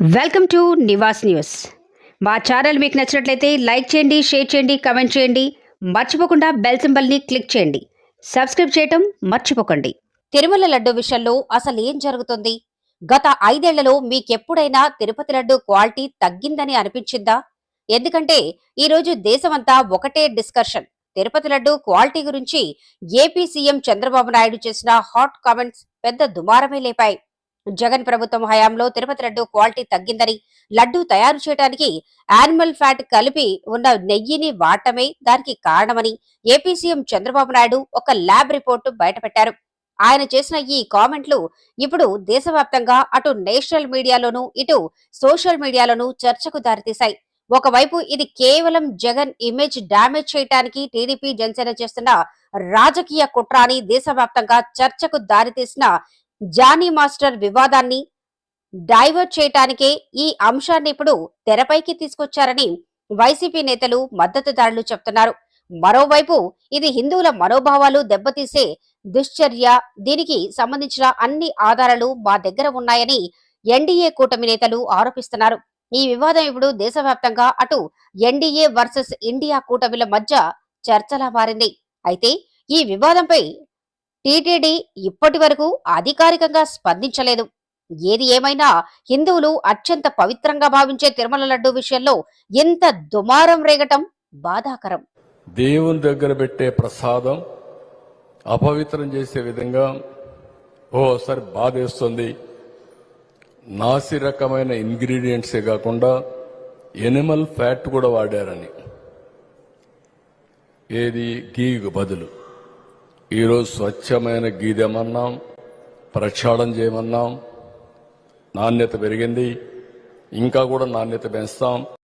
Welcome to Nivas news. మా channel మీకు నచ్చినట్లయితే లైక్ చేయండి షేర్ చేయండి కమెంట్ చేయండి. మర్చిపోకుండా బెల్ సింబల్ని క్లిక్ చేయండి. సబ్స్క్రైబ్ చేయటం మర్చిపోకండి. తిరుమల లడ్డు విషయంలో అసలు ఏం జరుగుతుంది? గత ఐదేళ్ళలో మీకెప్పుడైనా తిరుపతి లడ్డు క్వాలిటీ తగ్గిందని అనిపించిందా? ఎందుకంటే ఈరోజు దేశమంతా ఒకటే డిస్కషన్ తిరుపతి లడ్డు క్వాలిటీ గురించి ఏపీ సీఎం చంద్రబాబు నాయుడు చేసిన హాట్ కామెంట్స్ పెద్ద దుమారమే లేపాయి. జగన్ ప్రభుత్వం హయాంలో తిరుపతి లడ్డు క్వాలిటీ తగ్గిందని లడ్డు తయారు చేయడానికి యానిమల్ ఫ్యాట్ కలిపి ఉన్న నెయ్యిని వాడటమే దానికి కారణమని ఏపీ సీఎం చంద్రబాబు నాయుడు ఒక ల్యాబ్ రిపోర్టు బయటపెట్టారు. ఆయన చేసిన ఈ కామెంట్లు ఇప్పుడు దేశవ్యాప్తంగా అటు నేషనల్ మీడియాలోనూ ఇటు సోషల్ మీడియాలోనూ చర్చకు దారితీశాయి. ఒకవైపు ఇది కేవలం జగన్ ఇమేజ్ డ్యామేజ్ చేయడానికి టీడీపీ జనసేన చేస్తున్న రాజకీయ కుట్ర అని దేశవ్యాప్తంగా చర్చకు దారితీసిన జానీ మాస్టర్ వివాదాన్ని డైవర్ట్ చేయటానికే ఈ అంశాన్ని ఇప్పుడు తెరపైకి తీసుకొచ్చారని వైసీపీ నేతలు మద్దతుదారులు చెప్తున్నారు. మరోవైపు ఇది హిందువుల మనోభావాలు దెబ్బతీసే దుశ్చర్య. దీనికి సంబంధించిన అన్ని ఆధారాలు మా దగ్గర ఉన్నాయని ఎన్డీఏ కూటమి నేతలు ఆరోపిస్తున్నారు. ఈ వివాదం ఇప్పుడు దేశవ్యాప్తంగా అటు ఎన్డీఏ వర్సెస్ ఇండియా కూటమిల మధ్య చర్చలా మారింది. అయితే ఈ వివాదంపై టీటీడీ ఇప్పటి వరకు అధికారికంగా స్పందించలేదు. ఏది ఏమైనా హిందువులు అత్యంత పవిత్రంగా భావించే తిరుమల లడ్డు విషయంలో ఎంత దుమారం రేగటం బాధాకరం. దేవుని దగ్గర పెట్టే ప్రసాదం అపవిత్రం చేసే విధంగా ఓసారి బాధేస్తుంది. నాసి రకమైన ఇంగ్రీడియంట్సే కాకుండా ఎనిమల్ ఫ్యాట్ కూడా వాడారని. ఏది? గీకు బదులు. ఈరోజు స్వచ్ఛమైన గీ తెమన్నాం ప్రక్షాళన చేయమన్నాం. నాణ్యత పెరిగింది. ఇంకా కూడా నాణ్యత పెంచుతాం.